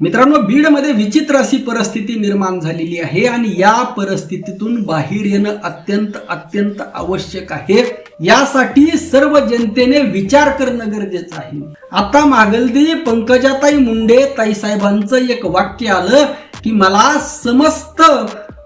मित्रांनो बीडमध्ये विचित्र अशी परिस्थिती निर्माण झालेली आहे आणि या परिस्थितीतून बाहेर येणं अत्यंत अत्यंत आवश्यक आहे. यासाठी सर्व जनतेने विचार करणं गरजेचं आहे. आता मागलदी पंकजाताई मुंडे ताईसाहेबांचं एक वाक्य आलं की मला समस्त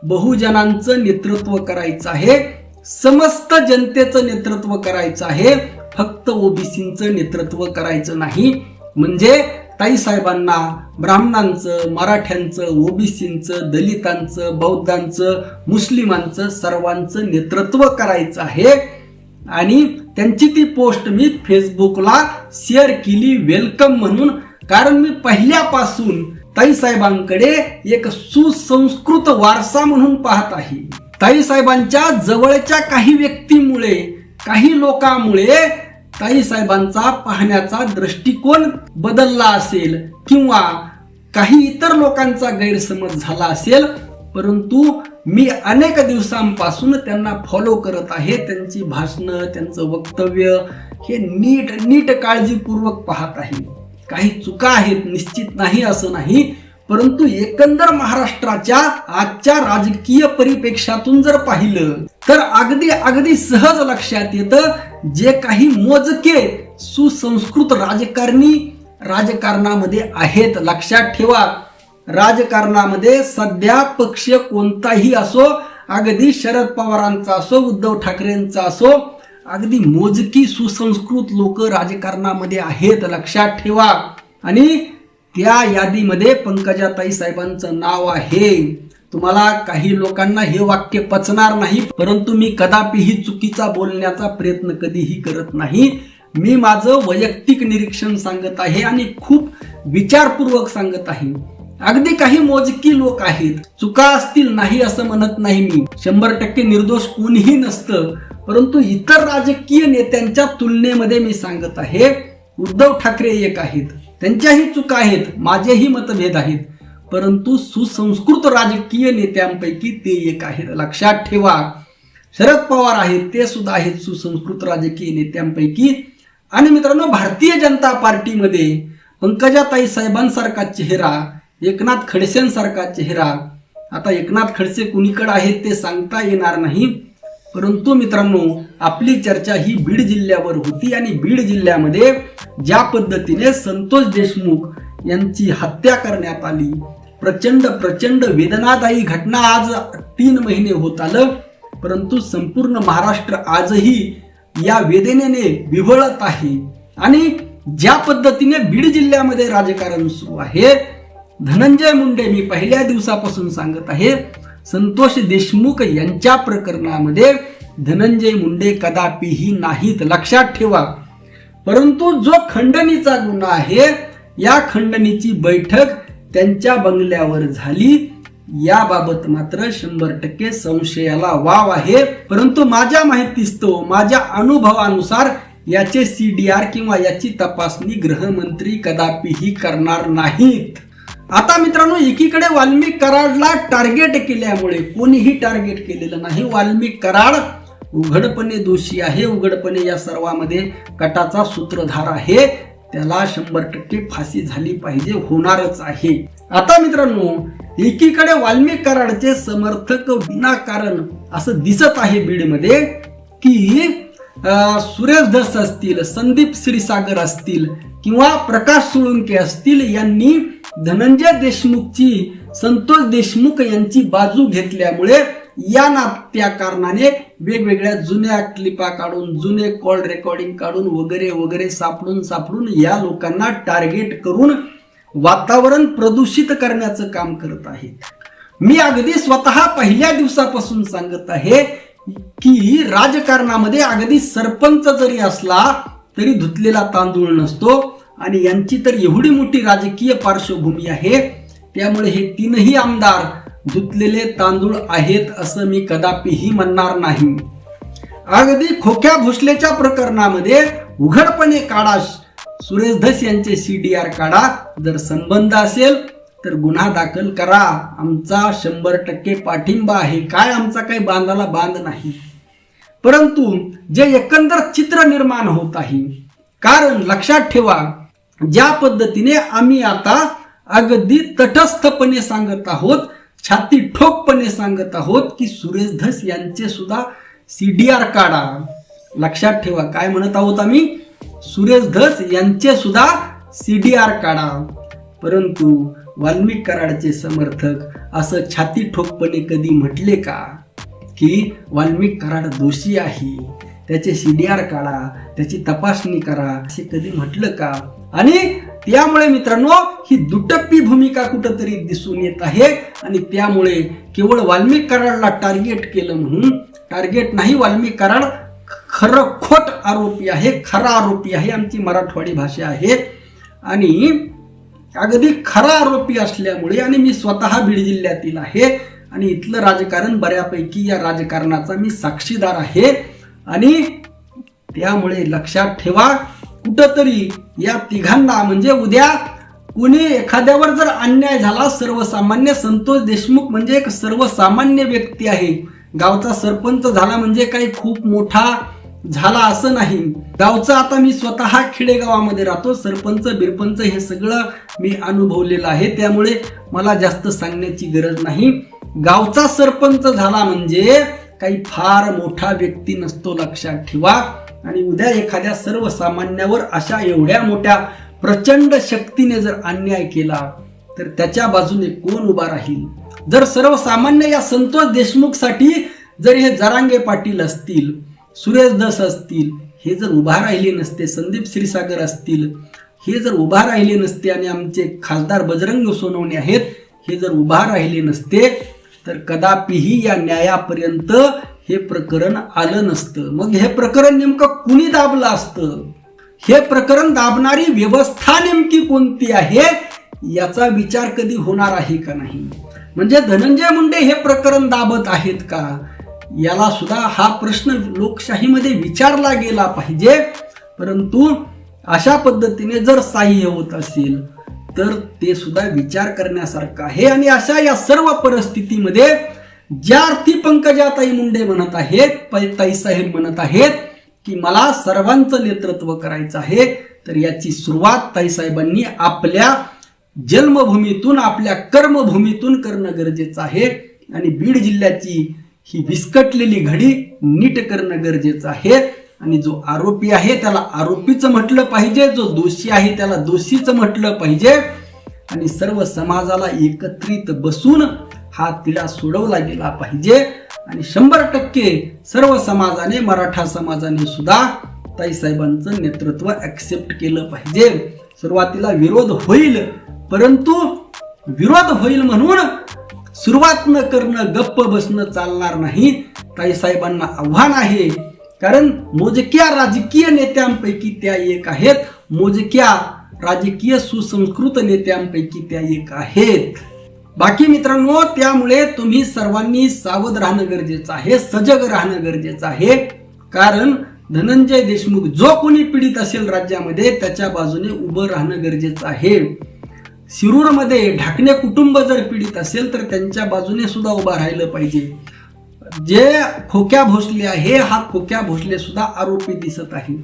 बहुजनांचं नेतृत्व करायचं आहे. समस्त जनतेचं नेतृत्व करायचं आहे. फक्त ओबीसीचं नेतृत्व करायचं नाही. म्हणजे ताईसाहेबांना ब्राह्मणांचं मराठ्यांचं ओबीसींचं दलितांचं बौद्धांचं मुस्लिमांचं सर्वांचं नेतृत्व करायचं आहे. आणि त्यांची ती पोस्ट मी फेसबुकला शेअर केली वेलकम म्हणून. कारण मी पहिल्यापासून ताईसाहेबांकडे एक सुसंस्कृत वारसा म्हणून पाहत आहे. ताई साहेबांच्या जवळच्या काही व्यक्तीमुळे काही लोकांमुळे ताई साहेबांचा पाहण्याचा दृष्टिकोन बदलला असेल किंवा काही इतर लोकांचा गैरसमज झाला असेल परंतु मी अनेक दिवसांपासून त्यांना फॉलो करत आहे. त्यांची भाषणं त्यांचं वक्तव्य हे नीट नीट काळजीपूर्वक पाहत आहे. काही चुका आहेत निश्चित नाही असं नाही परंतु एकंदर महाराष्ट्राच्या आजच्या राजकीय परिपेक्षातून जर पाहिलं तर अगदी अगदी सहज लक्षात येतं जे काही मोजके सुसंस्कृत राजकारणी राजकारणामध्ये आहेत. लक्षात ठेवा राजकारणामध्ये सध्या पक्ष कोणताही असो अगदी शरद पवारांचा असो उद्धव ठाकरेंचा असो अगदी मोजकी सुसंस्कृत लोक राजकारणामध्ये आहेत. लक्षात ठेवा. आणि त्या यादीमध्ये पंकजाताई साहेबांचं नाव आहे. तुम्हाला काही लोकांना हे वाक्य पचणार नाही परंतु मी कदापिही चुकीचा बोलण्याचा प्रयत्न कधीही करत नाही. मी माझं वैयक्तिक निरीक्षण सांगत आहे आणि खूप विचारपूर्वक सांगत आहे. अगदी काही मोजकी लोक आहेत. चुका असतील नाही असं म्हणत नाही मी. शंभर टक्के निर्दोष कोणीही नसतं. परंतु इतर राजकीय नेत्यांच्या तुलनेमध्ये मी सांगत आहे उद्धव ठाकरे एक आहेत. त्यांच्याही चुका आहेत माझेही मतभेद आहेत. परंतु सुसंस्कृत राजकीय नेत्यांपैकी ते एक आहेत. लक्षात ठेवा शरद पवार आहेत ते सुद्धा आहेत सुसंस्कृत राजकीय नेत्यांपैकी. आणि मित्रांनो भारतीय जनता पार्टीमध्ये पंकजाताई साहेबांसारखा चेहरा एकनाथ खडसेंसारखा चेहरा आता एकनाथ खडसे कुणीकडे आहेत ते सांगता येणार नाही. परंतु मित्रांनो आपली चर्चा ही बीड जिल्ह्यावर होती आणि बीड जिल्ह्यामध्ये ज्या पद्धतीने संतोष देशमुख यांची हत्या करण्यात आली प्रचंड प्रचंड वेदनादायी घटना आज तीन महिने होत आलं. परंतु संपूर्ण महाराष्ट्र आजही या वेदनेने विवळत आहे. आणि ज्या पद्धतीने बीड जिल्ह्यामध्ये राजकारण सुरू आहे धनंजय मुंडे मी पहिल्या दिवसापासून सांगत आहे संतोष देशमुख यांच्या प्रकरणामध्ये धनंजय मुंडे कदापिही नाहीत लक्षात ठेवा. परंतु जो खंडणीचा गुन्हा आहे या खंडणीची बैठक त्यांच्या बंगल्यावर झाली. याबाबत मात्र शंभर टक्के संशयाला वाव आहे. परंतु माझ्या माहितीस्तव माझ्या अनुभवानुसार याचे सीडीआर किंवा याची तपासणी गृहमंत्री कदापिही करणार नाहीत. आता मित्रांनो एकीकडे वाल्मिक कराडला टार्गेट केल्यामुळे कोणीही टार्गेट केलेलं नाही. वाल्मिक कराड उघडपणे दोषी आहे. उघडपणे या सर्वामध्ये कटाचा सूत्रधार आहे. त्याला शंभर टक्के फाशी झाली पाहिजे होणारच आहे. आता मित्रांनो एकीकडे वाल्मिक कराडचे समर्थक विनाकारण असं दिसत आहे बीडमध्ये की सुरेश धस असतील संदीप श्रीसागर असतील किंवा प्रकाश सोळुंके असतील यांनी धनंजय देशमुखची संतोष देशमुख यांची बाजू घेतल्यामुळे या नात्या कारणाने वेगवेगळ्या जुन्या क्लिपा काढून जुने कॉल रेकॉर्डिंग काढून वगैरे वगैरे सापडून सापडून या लोकांना टार्गेट करून वातावरण प्रदूषित करण्याचं काम करत आहेत. मी अगदी स्वतः पहिल्या दिवसापासून सांगत आहे की राजकारणामध्ये अगदी सरपंच जरी असला तरी धुतलेला तांदूळ नसतो आणि यांची तर एवढी मोठी राजकीय पार्श्वभूमी आहे. त्यामुळे हे तीनही आमदार धुतलेले तांदूळ आहेत असं मी कदापिही म्हणणार नाही. अगदी खोक्या भोसलेच्या प्रकरणामध्ये उघडपणे काढा. सुरेश धस यांचे सी डी आर काढा. जर संबंध असेल तर गुन्हा दाखल करा. आमचा शंभर टक्के पाठिंबा आहे. काय आमचा काही बांधाला बांध नाही. परंतु जे एकंदर चित्र निर्माण होत आहे कारण लक्षात ठेवा ज्या पद्धतीने आम्ही आता अगदी तटस्थपणे सांगत आहोत छाती ठोकपणे सांगत आहोत की सुरेश धस यांचे सुद्धा सीडीआर काढा. लक्षात ठेवा काय म्हणत आहोत आम्ही? सुरेश धस यांचे सुद्धा सीडीआर काढा. परंतु वाल्मिक कराडचे समर्थक असं छाती ठोकपणे कधी म्हटले का? की वाल्मिक कराड दोषी आहे. त्याचे सीडीआर काढा त्याची तपासणी करा असे कधी म्हटलं का? आणि त्यामुळे मित्रांनो ही दुटप्पी भूमिका कुठंतरी दिसून येत आहे. आणि त्यामुळे केवळ वाल्मिक कराडला टार्गेट केलं म्हणून टार्गेट नाही वाल्मिक कराड खरं खोट आरोपी आहे खरा आरोपी आहे आमची मराठवाडी भाषा आहे. आणि अगदी खरा आरोपी असल्यामुळे आणि मी स्वतः बीड जिल्ह्यातील आहे आणि इथलं राजकारण बऱ्यापैकी या राजकारणाचा मी साक्षीदार आहे. आणि त्यामुळे लक्षात ठेवा कुठंतरी या तिघांना म्हणजे उद्या कुणी एखाद्यावर जर अन्याय झाला सर्वसामान्य संतोष देशमुख म्हणजे एक सर्वसामान्य व्यक्ती आहे. गावचा सरपंच झाला म्हणजे काही खूप मोठा झाला असं नाही. गावचा आता मी स्वतः खेडेगावामध्ये राहतो सरपंच बिरपंच हे सगळं मी अनुभवलेलं आहे. त्यामुळे मला जास्त सांगण्याची गरज नाही. गावचा सरपंच झाला म्हणजे काही फार मोठा व्यक्ती नसतो लक्षात ठेवा. आणि उद्या एखाद्या सर्वसामान्यावर अशा एवढ्या मोठ्या प्रचंड शक्तीने जर अन्याय केला तर त्याच्या बाजूने कोण उभा राहील? जर सर्वसामान्य या संतोष देशमुखसाठी जर हे जरांगे पाटील असतील सुरेश दस असतील हे जर उभा राहिले नसते संदीप श्रीसागर असतील हे जर उभा राहिले नसते आणि आमचे खासदार बजरंग सोनवणे आहेत हे जर उभा राहिले नसते तर कदापिही या न्यायापर्यंत हे प्रकरण आलं नसतं. मग हे प्रकरण नेमकं कुणी दाबलं असतं? हे प्रकरण दाबणारी व्यवस्था नेमकी कोणती आहे? याचा विचार कधी होणार आहे का नाही? म्हणजे धनंजय मुंडे हे प्रकरण दाबत आहेत का? याला सुद्धा हा प्रश्न लोकशाहीमध्ये विचारला गेला पाहिजे. परंतु अशा पद्धतीने जर साह्य होत असेल तर ते सुद्धा विचार करण्यासारखं आहे. आणि अशा या सर्व परिस्थितीमध्ये ज्या अर्थी पंकजाताई मुंडे म्हणत आहेत ताईसाहेब म्हणत आहेत की मला सर्वांचं नेतृत्व करायचं आहे तर याची सुरुवात ताईसाहेबांनी आपल्या जन्मभूमीतून आपल्या कर्मभूमीतून करणं गरजेचं आहे. आणि बीड जिल्ह्याची ही विस्कटलेली घडी नीट करणं गरजेचं आहे. आणि जो आरोपी आहे त्याला आरोपीचं म्हटलं पाहिजे जो दोषी आहे त्याला दोषीचं म्हटलं पाहिजे. आणि सर्व समाजाला एकत्रित बसून हा तिला सोडवला गेला पाहिजे. आणि शंभर टक्के सर्व समाजाने मराठा समाजाने सुद्धा ताईसाहेबांचं नेतृत्व ॲक्सेप्ट केलं पाहिजे. सुरुवातीला विरोध होईल परंतु विरोध होईल म्हणून सुरुवात न करणं गप्प बसणं चालणार नाही. ताईसाहेबांना आव्हान आहे. कारण मोजक्या राजकीय नेत्यांपैकी त्या एक आहेत. मोजक्या राजकीय सुसंस्कृत नेत्यांपैकी त्या एक आहेत. बाकी मित्रांनो त्यामुळे तुम्ही सर्वांनी सावध राहणं गरजेचं आहे सजग राहणं गरजेचं आहे. कारण धनंजय देशमुख जो कोणी पीडित असेल राज्यामध्ये त्याच्या बाजूने उभं राहणं गरजेचं आहे. शिरूरमध्ये ढाकणे कुटुंब जर पीडित असेल तर त्यांच्या बाजूने सुद्धा उभा राहिलं पाहिजे. जे खोक्या भोसले आहे हा खोक्या भोसले सुद्धा आरोपी दिसत आहे.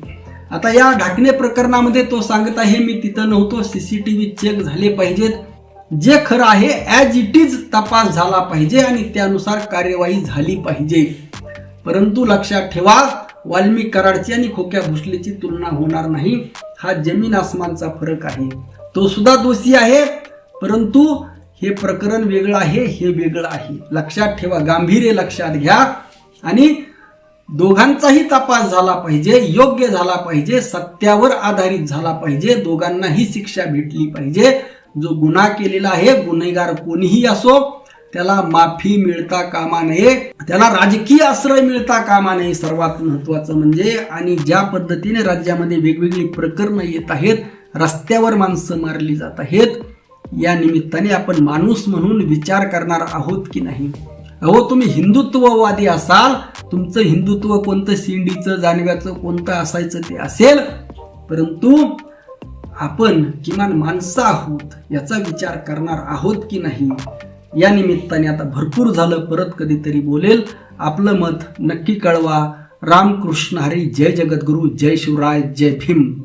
आता या ढाकणे प्रकरणामध्ये तो सांगत आहे मी तिथं नव्हतो सीसीटीव्ही चेक झाले पाहिजेत. जे खरं आहे ॲज इट इज तपास झाला पाहिजे आणि त्यानुसार कार्यवाही झाली पाहिजे. परंतु लक्षात ठेवा वाल्मिक कराडची आणि खोक्या भोसलेची तुलना होणार नाही. हा जमीन आसमानचा फरक आहे. तो सुद्धा दोषी आहे परंतु हे प्रकरण वेगळं आहे हे वेगळं आहे. लक्षात ठेवा गांभीर्य लक्षात घ्या आणि दोघांचाही तपास झाला पाहिजे योग्य झाला पाहिजे सत्यावर आधारित झाला पाहिजे दोघांनाही शिक्षा भेटली पाहिजे. जो गुन्हा केलेला आहे गुन्हेगार कोणीही असो त्याला माफी मिळता कामा नये त्याला राजकीय आश्रय मिळता कामा नये. सर्वात महत्वाचं म्हणजे आणि ज्या पद्धतीने राज्यामध्ये वेगवेगळी प्रकरणं येत आहेत रस्त्यावर माणसं मारली जात आहेत या निमित्ताने आपण माणूस म्हणून विचार करणार आहोत की नाही? अहो तुम्ही हिंदुत्ववादी असाल तुमचं हिंदुत्व कोणतं शिंडीचं जानव्याचं कोणतं असायचं ते असेल परंतु आपण किमान माणसं आहोत याचा विचार करणार आहोत की नाही? या निमित्ताने आता भरपूर झालं परत कधीतरी बोलेल. आपलं मत नक्की कळवा. रामकृष्ण हरी जय जगद्गुरु जय शिवराय जय भीम.